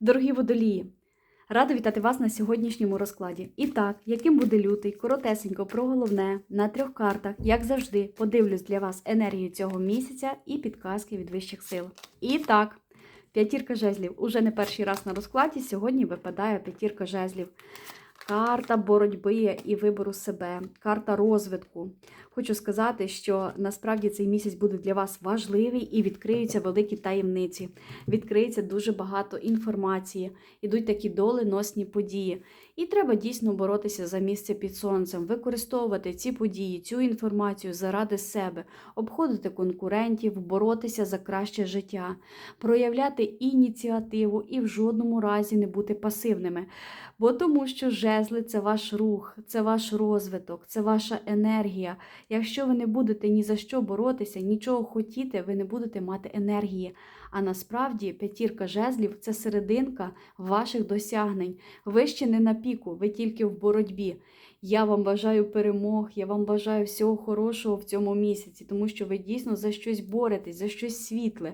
Дорогі водолії, рада вітати вас на сьогоднішньому розкладі. І так, яким буде лютий, коротесенько про головне на трьох картах, як завжди, подивлюсь для вас енергію цього місяця і підказки від вищих сил. І так, п'ятірка жезлів. Уже не перший раз на розкладі. Сьогодні випадає п'ятірка жезлів. Карта боротьби і вибору себе, карта розвитку. Хочу сказати, що насправді цей місяць буде для вас важливий і відкриються великі таємниці. Відкриється дуже багато інформації, ідуть такі доленосні події. І треба дійсно боротися за місце під сонцем, використовувати ці події, цю інформацію заради себе, обходити конкурентів, боротися за краще життя, проявляти ініціативу і в жодному разі не бути пасивними. Бо тому що жезли це ваш рух, це ваш розвиток, це ваша енергія. Якщо ви не будете ні за що боротися, нічого хотіти, ви не будете мати енергії. А насправді п'ятірка жезлів це серединка ваших досягнень. Ви ще не на піку, ви тільки в боротьбі. Я вам бажаю перемог, я вам бажаю всього хорошого в цьому місяці, тому що ви дійсно за щось боретесь, за щось світле.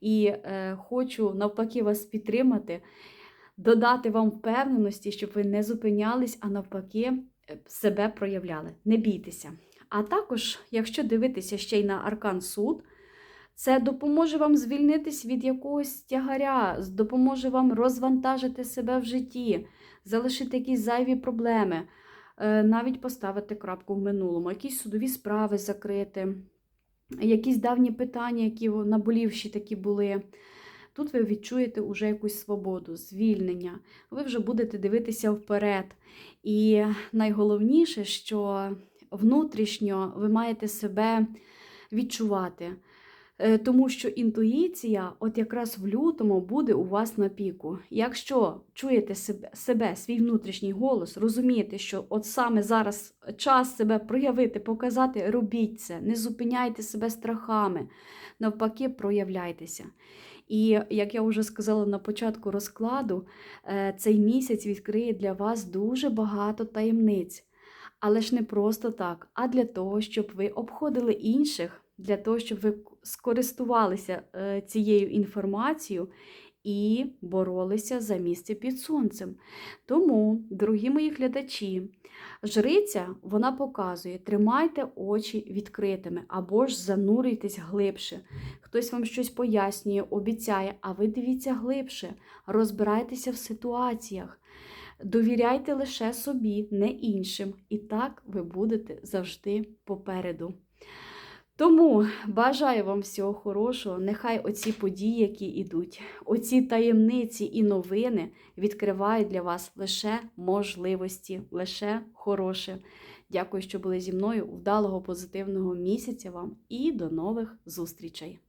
І е, хочу навпаки вас підтримати, додати вам впевненості, щоб ви не зупинялись, а навпаки е, себе проявляли. Не бійтеся. А також, якщо дивитися ще й на аркан суд, це допоможе вам звільнитись від якогось тягаря, допоможе вам розвантажити себе в житті, залишити якісь зайві проблеми, е, навіть поставити крапку в минулому, якісь судові справи закрити, якісь давні питання, які наболівші такі були. Тут ви відчуєте уже якусь свободу, звільнення. Ви вже будете дивитися вперед. І найголовніше, що внутрішньо ви маєте себе відчувати. Е, Тому що інтуїція, от якраз в лютому, буде у вас на піку. Якщо чуєте себе, свій внутрішній голос, розумієте, що от саме зараз час себе проявити, показати, робіть це, не зупиняйте себе страхами, навпаки, проявляйтеся. І як я вже сказала на початку розкладу, е, цей місяць відкриє для вас дуже багато таємниць. Але ж не просто так, а для того, щоб ви обходили інших, для того, щоб ви скористувалися е, цією інформацією і боролися за місце під сонцем. Тому, дорогі мої глядачі, жриця вона показує: тримайте очі відкритими або ж занурюйтесь глибше. Хтось вам щось пояснює, обіцяє, а ви дивіться глибше, розбирайтеся в ситуаціях. Довіряйте лише собі, не іншим, і так ви будете завжди попереду. Тому бажаю вам всього хорошого. Нехай оці події, які йдуть, оці таємниці і новини відкривають для вас лише можливості, лише хороше. Дякую, що були зі мною. Вдалого позитивного місяця вам і до нових зустрічей!